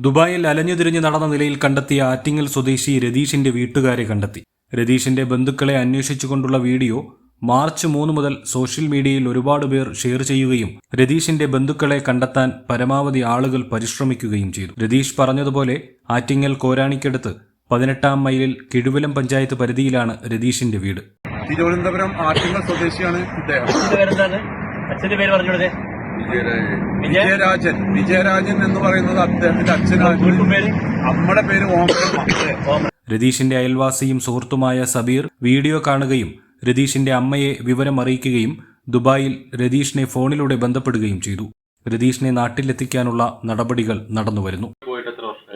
ദുബായിൽ അലഞ്ഞുതിരിഞ്ഞ് നടന്ന നിലയിൽ കണ്ടെത്തിയ ആറ്റിങ്ങൽ സ്വദേശി രതീഷിന്റെ വീട്ടുകാരെ കണ്ടെത്തി. രതീഷിന്റെ ബന്ധുക്കളെ അന്വേഷിച്ചുകൊണ്ടുള്ള വീഡിയോ മാർച്ച് മൂന്ന് മുതൽ സോഷ്യൽ മീഡിയയിൽ ഒരുപാട് പേർ ഷെയർ ചെയ്യുകയും രതീഷിന്റെ ബന്ധുക്കളെ കണ്ടെത്താൻ പരമാവധി ആളുകൾ പരിശ്രമിക്കുകയും ചെയ്തു. രതീഷ് പറഞ്ഞതുപോലെ ആറ്റിങ്ങൽ കോരാണിക്കടുത്ത് പതിനെട്ടാം മൈലിൽ കിഴുവലം പഞ്ചായത്ത് പരിധിയിലാണ് രതീഷിന്റെ വീട്. തിരുവനന്തപുരം ആറ്റിങ്ങൽ സ്വദേശിയാണ് ഇദ്ദേഹം. അച്ഛന്റെ പേരെന്താണ് അച്ഛന്റെ പേര് പറഞ്ഞോളൂ വിജയരാജൻ. വിജയരാജൻ എന്ന് പറയുന്നത് അദ്ദേഹത്തിന്റെ അച്ഛനാണ്. നമ്മുടെ പേര് രതീഷിന്റെ അയൽവാസിയും സുഹൃത്തുമായ സബീർ വീഡിയോ കാണുകയും രതീഷിന്റെ അമ്മയെ വിവരം അറിയിക്കുകയും ദുബായിൽ രതീഷിനെ ഫോണിലൂടെ ബന്ധപ്പെടുകയും ചെയ്തു. രതീഷിനെ നാട്ടിലെത്തിക്കാനുള്ള നടപടികൾ നടന്നുവരുന്നു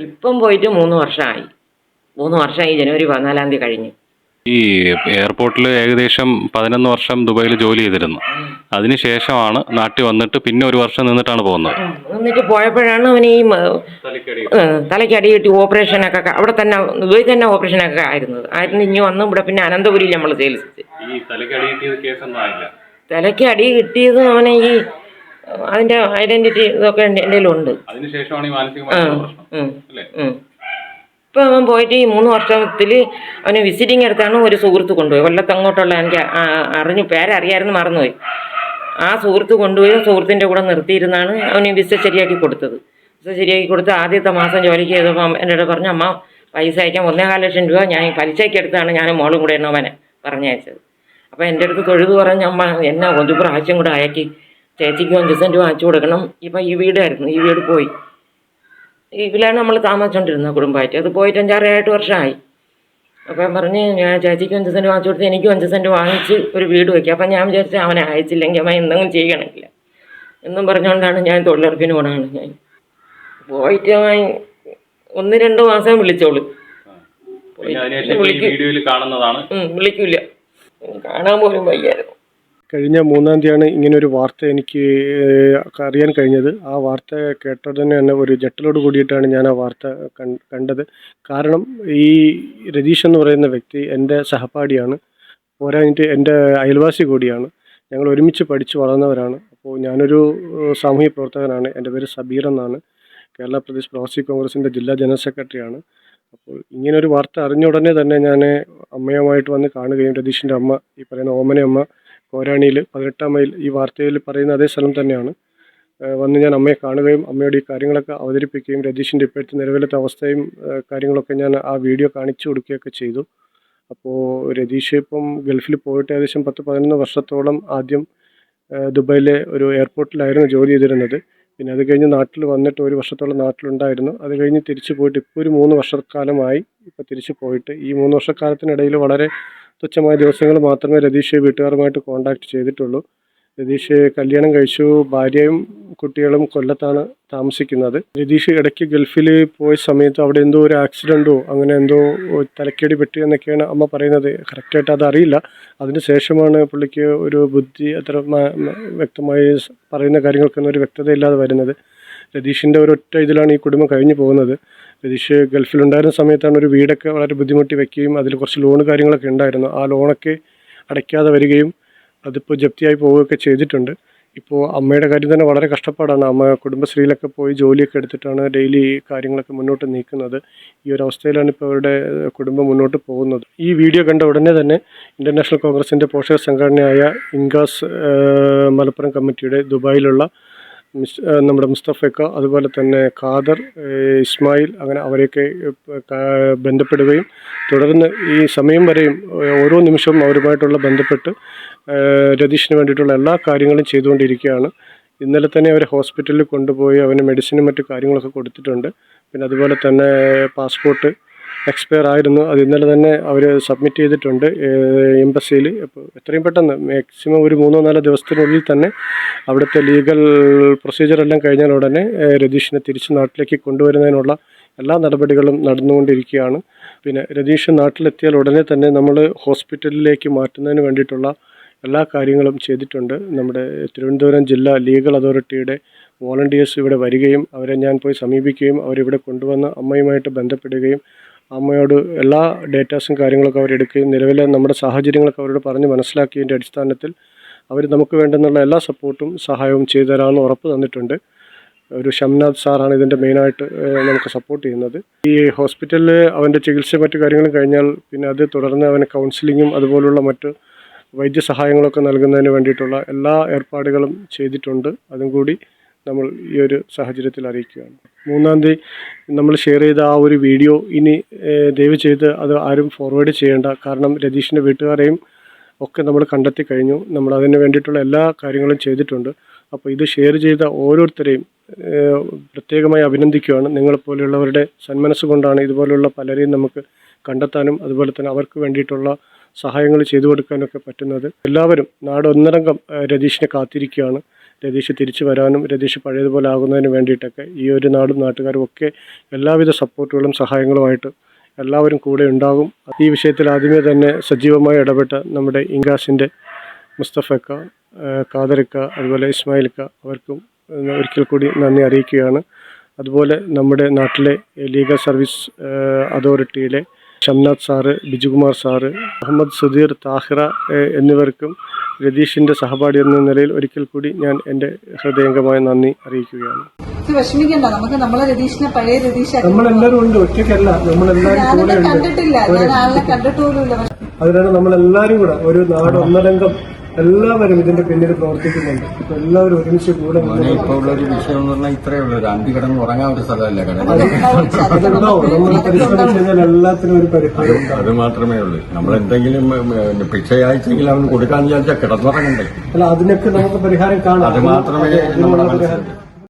ഇപ്പം പോയിട്ട് മൂന്ന് വർഷമായി. മൂന്ന് വർഷമായി ജനുവരി പതിനാലാം തീയതി കഴിഞ്ഞ്. ഈ എയർപോർട്ടിൽ ഏകദേശം പതിനൊന്ന് വർഷം ദുബായിൽ ജോലി ചെയ്തിരുന്നു. അതിനുശേഷമാണ് നാട്ടിൽ വന്നിട്ട് പിന്നെ ഒരു വർഷം നിന്നിട്ടാണ് പോകുന്നത്. എന്നിട്ട് പോയപ്പോഴാണ് അവന് ഈ തലയ്ക്കടി ഏഹ് തലയ്ക്ക് അടി കിട്ടി ഓപ്പറേഷനൊക്കെ അവിടെ തന്നെ ദുബായി തന്നെ ഓപ്പറേഷനൊക്കെ ആയിരുന്നത് ആയിരുന്നു ഇനി വന്നു ഇവിടെ പിന്നെ അനന്തപുരിയിൽ നമ്മൾ ചികിത്സിച്ച് തലയ്ക്ക് അടി കിട്ടിയത് അവനെ ഈ അതിന്റെ ഐഡന്റിറ്റി ഇതൊക്കെ എന്റെ ഉണ്ട് അതിനുശേഷമാണ് ഈ മാനസികമായ പ്രശ്നം. അല്ലേ. ഇപ്പം അവൻ പോയിട്ട് ഈ മൂന്ന് വർഷത്തിൽ അവന് വിസിറ്റിംഗ് എടുത്താണ് ഒരു സുഹൃത്ത് കൊണ്ടുപോയി കൊല്ലത്ത് അങ്ങോട്ടുള്ള എനിക്ക് അറിഞ്ഞു പേരറിയായിരുന്നു മറന്നുപോയി. ആ സുഹൃത്ത് കൊണ്ടുപോയി സുഹൃത്തിന്റെ കൂടെ നിർത്തിയിരുന്നാണ് അവന് വിസ ശരിയാക്കി കൊടുത്തത്. വിസ ശരിയാക്കി കൊടുത്ത് ആദ്യത്തെ മാസം ജോലിക്ക് ചെയ്തപ്പോൾ എന്റെ അടുത്ത് പറഞ്ഞു അമ്മ പൈസ അയക്കാൻ ഒന്നേകാൽ ലക്ഷം രൂപ ഞാൻ പലിശയ്ക്ക് എടുത്താണ് ഞാൻ മോളും കൂടെ അവനെ പറഞ്ഞയച്ചത്. അപ്പോൾ എന്റെ അടുത്ത് തൊഴുതു പറഞ്ഞ അമ്മ എന്നെ ഒരു പ്രാവശ്യം കൂടെ അയക്കി. ചേച്ചിക്ക് അഞ്ച് സെന്റ് വാങ്ങിച്ചു കൊടുക്കണം. ഇപ്പം ഈ വീടായിരുന്നു ഈ വീട് പോയി. ഇതിലാണ് നമ്മൾ താമസിച്ചുകൊണ്ടിരുന്നത് കുടുംബമായിട്ട്. അത് പോയിട്ട് അഞ്ചാറ് ഏഴെട്ട് വർഷമായി അപ്പം പറഞ്ഞ് ഞാൻ ചേച്ചിക്ക് അഞ്ച് സെന്റ് വാങ്ങിച്ചു കൊടുത്ത് എനിക്കും അഞ്ച് സെന്റ് വാങ്ങിച്ച് ഒരു വീട് വയ്ക്കുക അപ്പം ഞാൻ വിചാരിച്ചു അവനെ അയച്ചില്ലെങ്കിൽ അവൻ എന്തെങ്കിലും ചെയ്യണമെങ്കിൽ. എന്നും പറഞ്ഞുകൊണ്ടാണ് ഞാൻ തൊഴിലുറപ്പിന് പോണാണ് ഞാൻ. പോയിട്ട് അവൻ ഒന്ന് രണ്ട് മാസം വിളിച്ചോളൂ. വിളിക്കൂല. കാണാൻ പോലും വയ്യായിരുന്നു. കഴിഞ്ഞ മൂന്നാം തീയതിയാണ് ഇങ്ങനെ ഒരു വാർത്ത എനിക്ക് അറിയാൻ കഴിഞ്ഞത്. ആ വാർത്ത കേട്ടതിന് തന്നെ ഒരു ജട്ടലോട് കൂടിയിട്ടാണ് ഞാൻ ആ വാർത്ത കണ്ടത്. കാരണം ഈ രതീഷ് എന്ന് പറയുന്ന വ്യക്തി എന്റെ സഹപാഠിയാണ്. പോരാഞ്ഞിട്ട് എന്റെ അയൽവാസി കൂടിയാണ്. ഞങ്ങൾ ഒരുമിച്ച് പഠിച്ച് വളർന്നവരാണ്. അപ്പോൾ ഞാനൊരു സാമൂഹ്യ പ്രവർത്തകനാണ്. എന്റെ പേര് സബീർ എന്നാണ്. കേരള പ്രദേശ് പ്രവാസി കോൺഗ്രസിന്റെ ജില്ലാ ജനറൽ സെക്രട്ടറിയാണ്. അപ്പോൾ ഇങ്ങനൊരു വാർത്ത അറിഞ്ഞ ഉടനെ തന്നെ ഞാൻ അമ്മയുമായിട്ട് വന്ന് കാണുകയും രതീഷിന്റെ അമ്മ ഈ പറയുന്ന ഓമനയമ്മ കോരാണിയിൽ പതിനെട്ടാം മൈൽ ഈ വാർത്തയിൽ പറയുന്ന അതേ സ്ഥലം തന്നെയാണ്. വന്ന് ഞാൻ അമ്മയെ കാണുകയും അമ്മയോട് ഈ കാര്യങ്ങളൊക്കെ അവതരിപ്പിക്കുകയും രതീഷിന്റെ ഇപ്പോഴത്തെ നിലവിലത്തെ അവസ്ഥയും കാര്യങ്ങളൊക്കെ ഞാൻ ആ വീഡിയോ കാണിച്ചു കൊടുക്കുകയൊക്കെ ചെയ്തു. അപ്പോൾ രതീഷ് ഇപ്പം ഗൾഫിൽ പോയിട്ട് ഏകദേശം പത്ത് പതിനൊന്ന് വർഷത്തോളം ആദ്യം ദുബായിലെ ഒരു എയർപോർട്ടിലായിരുന്നു ജോലി ചെയ്തിരുന്നത്. പിന്നെ അത് കഴിഞ്ഞ് നാട്ടിൽ വന്നിട്ട് ഒരു വർഷത്തോളം നാട്ടിലുണ്ടായിരുന്നു. അത് കഴിഞ്ഞ് തിരിച്ചു പോയിട്ട് ഇപ്പോൾ ഒരു മൂന്ന് വർഷക്കാലമായി ഇപ്പോൾ തിരിച്ചു പോയിട്ട് ഈ മൂന്ന് വർഷക്കാലത്തിനിടയിൽ വളരെ തുച്ഛമായ ദിവസങ്ങൾ മാത്രമേ രതീഷ് വീട്ടുകാരുമായിട്ട് കോണ്ടാക്ട് ചെയ്തിട്ടുള്ളൂ. രതീഷ് കല്യാണം കഴിച്ചു. ഭാര്യയും കുട്ടികളും കൊല്ലത്താണ് താമസിക്കുന്നത്. രതീഷ് ഇടയ്ക്ക് ഗൾഫിൽ പോയ സമയത്ത് അവിടെ എന്തോ ഒരു ആക്സിഡന്റോ അങ്ങനെ എന്തോ തലക്കേടി പറ്റി എന്നൊക്കെയാണ് അമ്മ പറയുന്നത്. കറക്റ്റായിട്ട് അതറിയില്ല അതിന് ശേഷമാണ് പുള്ളിക്ക് ഒരു ബുദ്ധി അത്ര വ്യക്തമായി പറയുന്ന കാര്യങ്ങൾക്കൊന്നും ഒരു വ്യക്തതയില്ലാതെ വരുന്നത്. രതീഷിന്റെ ഒരൊറ്റ ഇതിലാണ് ഈ കുടുംബം കഴിഞ്ഞു പോകുന്നത്. രതീഷ് ഗൾഫിലുണ്ടായിരുന്ന സമയത്താണ് ഒരു വീടൊക്കെ വളരെ ബുദ്ധിമുട്ടി വയ്ക്കുകയും അതിൽ കുറച്ച് ലോൺ കാര്യങ്ങളൊക്കെ ഉണ്ടായിരുന്നു. ആ ലോണൊക്കെ അടയ്ക്കാതെ വരികയും അതിപ്പോൾ ജപ്തിയായി പോവുകയൊക്കെ ചെയ്തിട്ടുണ്ട്. ഇപ്പോൾ അമ്മയുടെ കാര്യം തന്നെ വളരെ കഷ്ടപ്പാടാണ്. അമ്മ കുടുംബശ്രീയിലൊക്കെ പോയി ജോലിയൊക്കെ എടുത്തിട്ടാണ് ഡെയിലി കാര്യങ്ങളൊക്കെ മുന്നോട്ട് നീക്കുന്നത്. ഈ ഒരു അവസ്ഥയിലാണ് ഇപ്പോൾ അവരുടെ കുടുംബം മുന്നോട്ട് പോകുന്നത്. ഈ വീഡിയോ കണ്ട ഉടനെ തന്നെ ഇന്റർനാഷണൽ കോൺഗ്രസിന്റെ പോഷക സംഘടനയായ ഇൻഗാസ് മലപ്പുറം കമ്മിറ്റിയുടെ ദുബായിലുള്ള നമ്മുടെ മുസ്തഫക്ക അതുപോലെ തന്നെ ഖാദർ ഇസ്മായിൽ അങ്ങനെ അവരെയൊക്കെ ബന്ധപ്പെടുകയും തുടർന്ന് ഈ സമയം വരെയും ഓരോ നിമിഷവും അവരുമായിട്ടുള്ള ബന്ധപ്പെട്ട് രതീഷിന് വേണ്ടിയിട്ടുള്ള എല്ലാ കാര്യങ്ങളും ചെയ്തുകൊണ്ടിരിക്കുകയാണ്. ഇന്നലെ തന്നെ അവരെ ഹോസ്പിറ്റലിൽ കൊണ്ടുപോയി അവന് മെഡിസിനും മറ്റു കാര്യങ്ങളൊക്കെ കൊടുത്തിട്ടുണ്ട്. പിന്നെ അതുപോലെ തന്നെ പാസ്പോർട്ട് എക്സ്പയർ ആയിരുന്നു. അത് ഇന്നലെ തന്നെ അവർ സബ്മിറ്റ് ചെയ്തിട്ടുണ്ട് എംബസിയിൽ അപ്പോൾ എത്രയും പെട്ടെന്ന് മാക്സിമം ഒരു മൂന്നോ നാലോ ദിവസത്തിനുള്ളിൽ തന്നെ അവിടുത്തെ ലീഗൽ പ്രൊസീജിയറെല്ലാം കഴിഞ്ഞാൽ ഉടനെ രതീഷിനെ തിരിച്ച് നാട്ടിലേക്ക് കൊണ്ടുവരുന്നതിനുള്ള എല്ലാ നടപടികളും നടന്നുകൊണ്ടിരിക്കുകയാണ്. പിന്നെ രതീഷ് നാട്ടിലെത്തിയാൽ ഉടനെ തന്നെ നമ്മൾ ഹോസ്പിറ്റലിലേക്ക് മാറ്റുന്നതിന് വേണ്ടിയിട്ടുള്ള എല്ലാ കാര്യങ്ങളും ചെയ്തിട്ടുണ്ട്. നമ്മുടെ തിരുവനന്തപുരം ജില്ലാ ലീഗൽ അതോറിറ്റിയുടെ വോളണ്ടിയേഴ്സ് ഇവിടെ വരികയും അവരെ ഞാൻ പോയി സമീപിക്കുകയും അവരിവിടെ കൊണ്ടുവന്ന് അമ്മയുമായിട്ട് ബന്ധപ്പെടുകയും അമ്മയോട് എല്ലാ ഡേറ്റാസും കാര്യങ്ങളൊക്കെ അവരെടുക്കുകയും നിലവിലെ നമ്മുടെ സാഹചര്യങ്ങളൊക്കെ അവരോട് പറഞ്ഞ് മനസ്സിലാക്കിയതിന്റെ അടിസ്ഥാനത്തിൽ അവർ നമുക്ക് വേണ്ടെന്നുള്ള എല്ലാ സപ്പോർട്ടും സഹായവും ചെയ്തു തരാമെന്ന് ഉറപ്പ് തന്നിട്ടുണ്ട്. ഒരു ഷംനാഥ് സാറാണ് ഇതിന്റെ മെയിനായിട്ട് നമുക്ക് സപ്പോർട്ട് ചെയ്യുന്നത്. ഈ ഹോസ്പിറ്റലിൽ അവന്റെ ചികിത്സയും മറ്റു കാര്യങ്ങളും കഴിഞ്ഞാൽ പിന്നെ അത് തുടർന്ന് അവന് കൗൺസിലിങ്ങും അതുപോലുള്ള മറ്റ് വൈദ്യസഹായങ്ങളൊക്കെ നൽകുന്നതിന് വേണ്ടിയിട്ടുള്ള എല്ലാ ഏർപ്പാടുകളും ചെയ്തിട്ടുണ്ട്. അതും കൂടി നമ്മൾ ഈ ഒരു സാഹചര്യത്തിൽ അറിയിക്കുകയാണ്. മൂന്നാം തീയതി നമ്മൾ ഷെയർ ചെയ്ത ആ ഒരു വീഡിയോ ഇനി ദയവ് ചെയ്ത് അത് ആരും ഫോർവേഡ് ചെയ്യേണ്ട. കാരണം രതീഷിന്റെ വീട്ടുകാരെയും ഒക്കെ നമ്മൾ കണ്ടെത്തി കഴിഞ്ഞു. നമ്മൾ അതിന് വേണ്ടിയിട്ടുള്ള എല്ലാ കാര്യങ്ങളും ചെയ്തിട്ടുണ്ട്. അപ്പോൾ ഇത് ഷെയർ ചെയ്ത ഓരോരുത്തരെയും പ്രത്യേകമായി അഭിനന്ദിക്കുകയാണ്. നിങ്ങളെപ്പോലെയുള്ളവരുടെ സന്മനസ് കൊണ്ടാണ് ഇതുപോലെയുള്ള പലരെയും നമുക്ക് കണ്ടെത്താനും അതുപോലെ തന്നെ അവർക്ക് വേണ്ടിയിട്ടുള്ള സഹായങ്ങൾ ചെയ്തു കൊടുക്കാനൊക്കെ പറ്റുന്നത്. എല്ലാവരും നാടൊന്നരംഗം രതീഷിനെ കാത്തിരിക്കുകയാണ്. രതീഷ് തിരിച്ചു വരാനും രതീഷ് പഴയതുപോലെ ആകുന്നതിന് വേണ്ടിയിട്ടൊക്കെ ഈ ഒരു നാടും നാട്ടുകാരും ഒക്കെ എല്ലാവിധ സപ്പോർട്ടുകളും സഹായങ്ങളുമായിട്ട് എല്ലാവരും കൂടെ ഉണ്ടാകും. ഈ വിഷയത്തിൽ ആദ്യമേ തന്നെ സജീവമായി ഇടപെട്ട നമ്മുടെ ഇംഗാസിന്റെ മുസ്തഫക്ക കാദർക്ക അതുപോലെ ഇസ്മായിൽക്ക അവർക്കും ഒരിക്കൽ കൂടി നന്ദി അറിയിക്കുകയാണ്. അതുപോലെ നമ്മുടെ നാട്ടിലെ ലീഗൽ സർവീസ് അതോറിറ്റിയിലെ ഷംനാഥ് സാറ് ബിജുകുമാർ സാറ് മുഹമ്മദ് സുധീർ താഹിറ എന്നിവർക്കും രതീഷിന്റെ സഹപാഠി എന്ന നിലയിൽ ഒരിക്കൽ കൂടി ഞാൻ എന്റെ ഹൃദയംഗമായ നന്ദി അറിയിക്കുകയാണ്. ഇത് വിഷമിക്കണ്ട. നമുക്ക് നമ്മളെ രതീഷിനെ പഴയ നമ്മളെല്ലാവരും ഉണ്ട് ഒറ്റയ്ക്കല്ല. നമ്മളെല്ലാവരും കൂടെ ഉണ്ട്. കണ്ടിട്ടില്ല. അതിനാണ് നമ്മളെല്ലാരും കൂടെ ഒരു നാട് ഒന്നടങ്കം എല്ലാവരും ഇതിന്റെ പിന്നിൽ പ്രവർത്തിക്കുന്നുണ്ട്. അപ്പൊ എല്ലാവരും ഒരുമിച്ച് കൂടെ ഇപ്പൊ ഉള്ള ഒരു വിഷയം എന്ന് പറഞ്ഞാൽ ഇത്രയേ ഉള്ളൂ. ഒരു അന്തി കിടന്ന് ഉറങ്ങാൻ ഒരു സ്ഥലമല്ല കടന്നു എല്ലാത്തിനും ഒരു പരിഹാരം അത് മാത്രമേ ഉള്ളൂ. നമ്മൾ എന്തെങ്കിലും അയച്ചെങ്കിൽ അവന് കൊടുക്കാന്ന് വിചാരിച്ചാൽ കിടന്നുറങ്ങണ്ടേ? അല്ല അതിനൊക്കെ നമുക്ക് പരിഹാരം കാണാം. അത് മാത്രമേ നമ്മുടെ